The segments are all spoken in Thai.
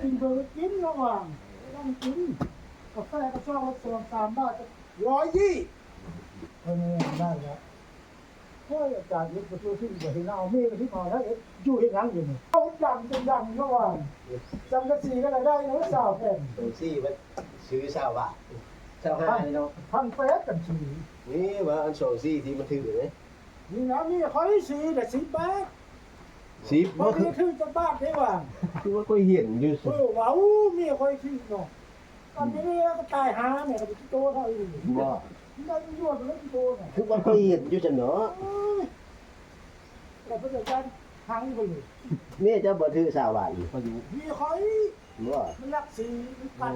กินเบอร์กินระหว่างต้องกินกาแฟก็ช่องละสองสามบาทร้อยยี่เออนี่ได้แล้วเฮ้ยอาจารย์ยึดประตูที่บ่เห็นเอามีดไปที่มาแล้วเอ๊ะอยู่เห็นยังอยู่นี่เอาดังจนดังระหว่างจังกะสีก็ได้ได้เนื้อสาวแผ่นตัวซี่มันซื้อชาวบ้านชาวห้านี่เนาะพันแปดกันสีนี่ว่าอันสองซี่ที่มันถือเลยนี่นะนี่คอยสีแต่สีแปด สีบาบ่งคืทีอคือจะบ้านได้ว่าคือว่าก็เห็นอยู่เออว้าวมีคอยที่เนาะตอนนี้ก็ตายหาเนี่ยก็จะโตเท่าอีกบ่ได้ยอดเลยโตเนี่ยคือว่าก็เห็นอยู่จังเนาะแต่พระเจ้าการทางไปเลยนี่จะบ่ถือชาวบ้านอยู่ก็อยู่มีคอยบ่มันรักสีกัด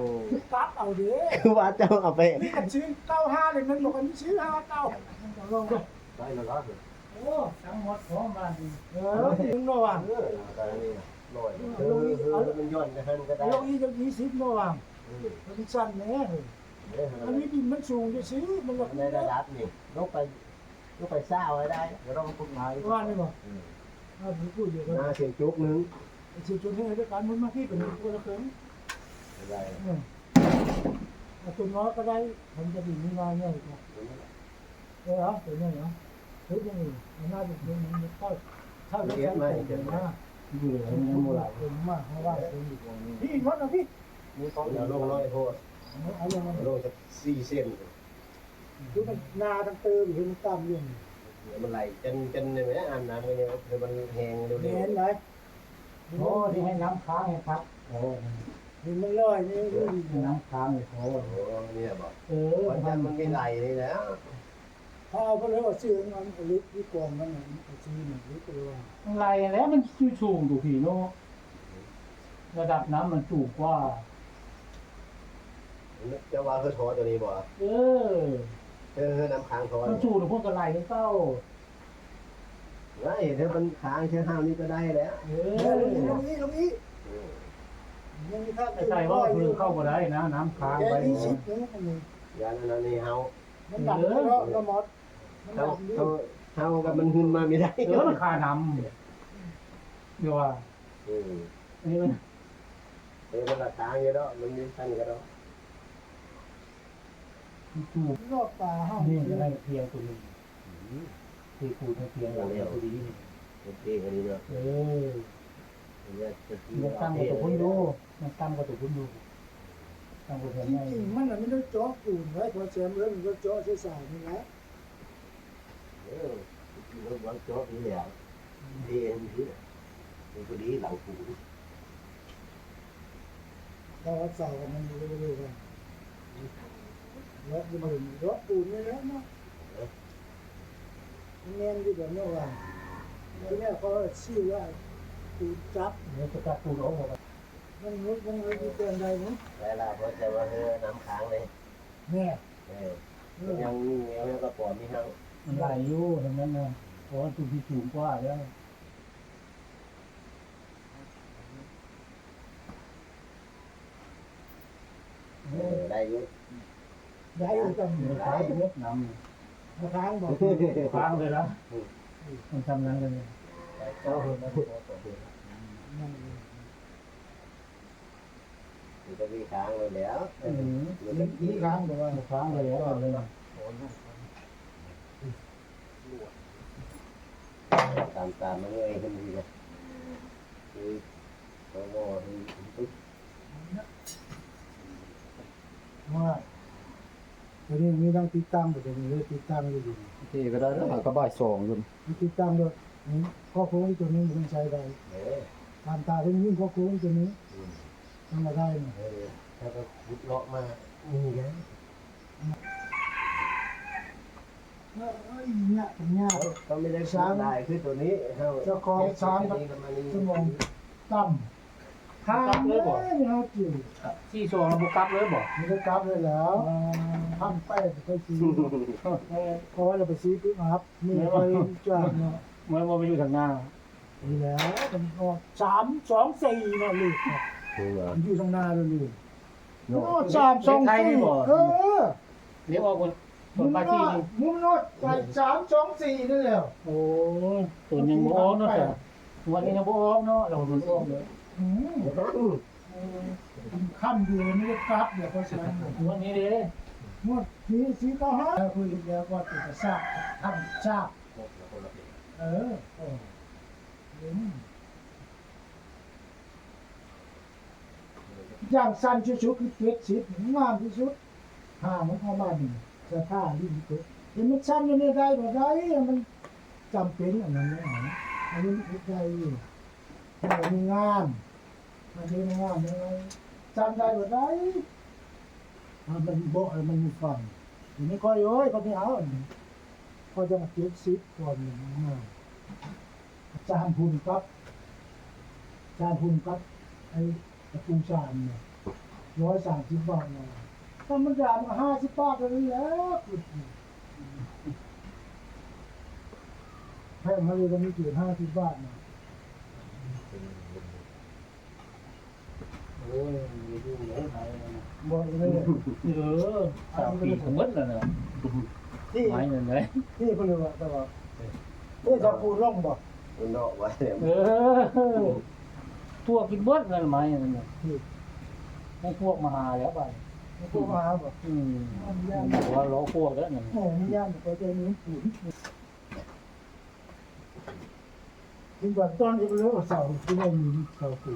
กัดเอาเด้ คือว่าเจ้าเอาไปนี่กันซื้อเก้าห้าเลยมันบอกกันซื้อห้าเก้า ลงได้แล้วครับโอ้ทั้งหมดของบ้านเออถึงโน่ว่างเออตอนนี้ลอยเออเออมันย่อนกันก็ได้ลงอีกจะยี่สิบโน่ว่างมันสั้นแน่อันนี้ดินมันสูงจะซื้อมันก็ในระดับนี่ลกไปลกไปซ่าไว้ได้เดี๋ยวเราพูดง่ายว่านี่บ่อ่าผมพูดอยู่กันหน้าเสียงจุกนึงสิจนให้ด้วยกันมันมาที่เป็นตัวละครึ่งได้เนี่ยตัวน้อยก็ได้ผมจะดีมีมาเนี่ยอีกเออเอาตัวนี้เนาะ เฮ้ยยังไงมันน่าจะเป็นมันเข้าเข้าไปเข้าไปเดี๋ยวนะอยู่เลยมันบ่หลายเป็นมากเพราะว่าเป็นพี่รถนะพี่มีต้องเดี๋ยวลงน้อยโพดเอาลงมาลงสัก4เส้นดูมันนาตั้งเติมเห็นตามอยู่มันไหลจนจนเนี่ยแม่อาบน้ำกันเนี่ยคือมันแห้งเร็วเห็นไหมโอ้ที่ให้น้ำค้างให้พักโอ้เห็นมันลอยนี่น้ำค้างเลยโอ้ๆโอ้เนี่ยบอกเออมันจะมันไม่ไหลเลยแล้ว พอเอาไปเลยว่าซื้อมันลึกที่กองมันเอาซื้อมันลึกไปว่าไรแล้วมันสูงดูผีโนระดับน้ำมันสูงกว่าจะว่าคือทอตัวนี้บ่เออเออน้ำค้างทอมันสูงถึงพวกกระไรนี่เต้าไอ้ถ้ามันค้างแค่ห้านี้ก็ได้แล้วเอเอออตรงนี้ตรงนี้ยังมีท่าแต่ใส่ว่าคือเข้ามาได้นะ น้ำค้างแกไปนี่ชิดนึงอันนี้ยานั้นนี่เฮามันดับแล้วก็มอดมัน เฮาดับนี่เฮาเฮากับมันหึนมาไม่ได้เออมันคาน้ำเดี๋ยวว่าอืมอันนี้มันเออมันละค้างอยู่แล้วมันมีชั้นก็แล้วสูงรอบตาห้องนี่จะได้เพียงตัวนี้ที่คูณเพียงหลังตัวนี้โอเคอันนี้เนาะเออเนี่ยจะกินมันตั้งกับตัวคุณดูมันตั้งกับตัวคุณดูตั้งกับตัวจไหนริงๆมันไม่ได้จ่อปูนไว้พอแจมเรื่องมันก็จ่อใช้สายนี่แหละ เออกินแล้ววางโจ๊กนี่แหละดีเอ็นดีมันก็ดีหลังปูเราสายกันมันอยู่เรื่อยๆกันแล้วมันถึงจ่อปูนนี่แล้วเนาะแน่นอยู่แบบนี้ว่าทีนี้เขาชื่อว่าปูจับเดี๋ยวจะจับปูร้องออกมันมุดมันเลยเตือนใดนะแต่ละเพราะจะว่าเออน้ำค้างเลยแม่เออยังนี่แล้วก็ปอดมีเฮา มันไหลอยู่ทั้งนั้นนะเพราะว่าตัวที่สูงกว่าแล้วเออได้อยู่ย้ายอยู่ตรงมันไหนค้างเยอะน้มาค้างบอกำค้างเลยนะมันทำนั้นเลยเจ้าเพิ่นมาขอต่อเพิ่นนั่นมันก็มีค้างเลยแล้วอืมมันก็นี่ค้างบอกว่าค้างเลยแล้วเลย ตามตามมันเงยขึ้นดีเลยคือโอ้โหปึ๊บว่าตอนนี้มีต้องติดตั้งอยู่ตรงนี้เลยติดตั้งอยู่อยู่ที่ก็ได้แล้วก็บ่ายสองอยู่มีติดตั้งด้วยนี่ข้อโค้งตัวนี้มันใช้ได้เออตามตาเป็นยิ่งข้อโค้งตัวนี้มันมาได้เนี่ยเออถ้าก็ขุดเลาะมานี่ไง เนี่ยเป็นเนี่ยก็ไม่ได้สร้างได้คือตัวนี้เฮาเจ้าของช้างนี่ก็มานี่สมองต่ำข้างเลยไม่เอาจิ๋วที่โซนบุกลับเลยบอกมันก็กลับเลยแล้วทำไปไปซื้อเพราะว่าเราไปซื้อปุ๊บครับนี่ไปจ้างเนาะเมื่อมาไปอยู่ทางหน้านี่แล้วมันก็สามสองสี่เนาะลูกอว่ามันอยู่ทางหน้าเลยลูกสามสองสี่เออเดี๋ยวออกคน มุนมมาโนที่ดมุมโนดใส่สามสองสี่นี่แหละโอ้ตัวยังบ่ออกเนาะแต่วันนี้ยังบ่ออกเนาะเราตัวออกเลยอืมขั้นอยู่นี่ก็กลับเดี๋ยวก็ใช้หัวนี้เด้หมดทีสีก็ฮะคุยแล้วก็ติดทราบทำทราบหมดแล้วคนละปีเออโอ้อย่างสั้นชุดๆคือเจ็ดสิบงามที่สุดห้ามันเข้ามาหนึ่ง จะท่าลิ้นตัวเห็นมันสั้นอยู่ในได้บ่ได้มันจำเป็นอันนั้นไม่หายอันนี้มันได้อยู่แต่มีงานมันเป็นงานยังไงจำได้บ่ได้อ่ามันบอกมันมีฟังทีนี้ก็โอ้ยก็ไม่เอาอันนี้ก็จะมาเก็บซิปก่อนหนึ่งมาอาจารย์พุนครับจารย์พุนครับไอ้ตะปูชามเนี่ยร้อยสามสิบบาทเนี่ย ธรรมดามาห้าสิบบาทก็เลยแล้วแพงมาเลยตอนนี้เกินห้าสิบบาทนะโอ้ยดูเลยไหนบอกเลยเออสามปีถึงมดแล้วเนอะที่ไม้นั่นเลยที่เขาเรียกว่าแต่ว่าเอ๊ะจะปูร่องบอกมันเนาะไว้เนี่ยเออทั่วกินเบิดเงินไม้นั่นน่ะให้พวกมาหาแล้วไปไม่พูดมาบอกอืมบอกว่าล้อพวกแล้วเนั่นโอ้ไม่ยากไปเจอนี้ปูนถึงก่อนตอนอีกเรื่องเสาที่ไม่มีเสาปู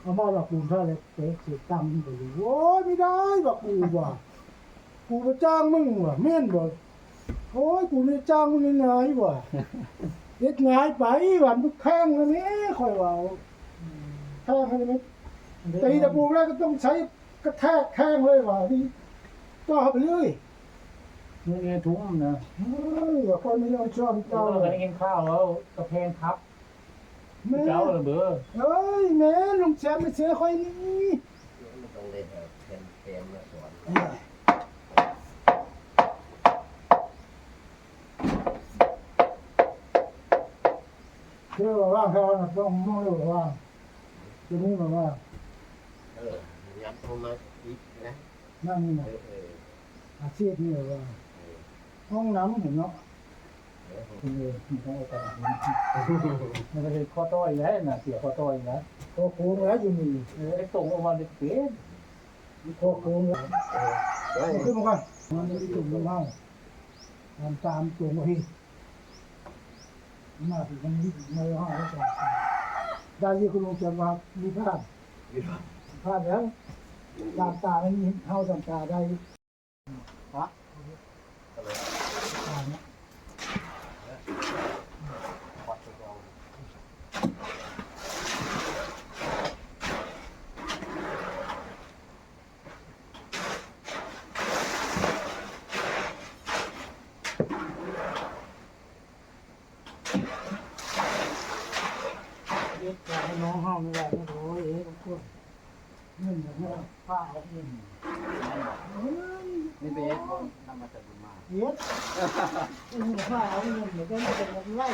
เอามาบอกปูเท่าไรเป๊ะเสียตังค์ไปเลยโอ้ยไม่ได้บอกปูว่ะปูไปจ้างมึงว่ะเม่นบอกโอ้ยกูไม่จ้างมึงง่ายว่ะเด็ดง่ายไปว่ะมึงแข้งแล้วนี่คอยว่าแข้งให้ไหมตีตะปูแล้วก็ต้องใช้ กระแทกแข้งเลยว่ะนี่ก็เอาไปเลยเงินเงินทุ่มนะเฮ้ยว่าคนไม่ยอมชอบเจ้าเจ้าไปกินข้าวแล้วกระเพงทับแม่เจ้าระเบ้อเฮ้ยแม่ลุงแชมป์ไม่เสียค่อยนี่มันต้องเล่นแบบเทมเทมมาสอนเชื่อว่าว่างเขาต้องมองเลยว่าจะนี่มาว่าเออ ยัดเข้ามาอีกนะนั่นนี่เอนะอเอออาชีพนี่ว่าห้องน้ำเห็นเนาะเออเออมันต้องเอาไปมันก็เลยข้อต้อยแล้วน่ะเสียข้อต้อยแล้วโคโค้งแล้วอยู่นี่เออไอ้ตรงออกมาเด็กเป็ดโคโค้งแล้วเฮ้ยขึ้นมาก่อนมันไม่ได้จุ่มลงมาตามตามจุ่มมาพี่มาถึงมันนี่ไม่ห้องแล้วจ้ะได้ยี่คุณลุงแชมป์ว่ามีพลาดยืดว่า พลาดแล้วลาบตามันมีเข้าตามตาได้ฮะตาเนี่ย ปัดตัวเรา เด็กอยากให้น้องห้องไม่ได้ไม่รู้เอ๊ะทุกคน เงินแบบนี้ป้าเอาเงินนี่เป็นนำมาจากบุญมาเฮ็ดเงินป้าเอาเงินเดี๋ยวจะเป็นเงินไล่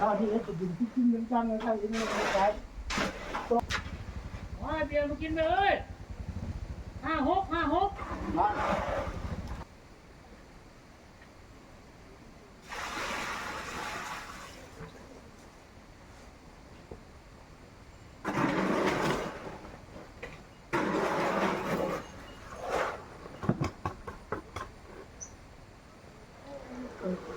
ข้าวที่เอ็ดจะกินที่กินเหมือนกันเลยครับเอ็ดไม่ได้ใช้ว่าเบียร์มากินเลยห้าหกห้าหก เ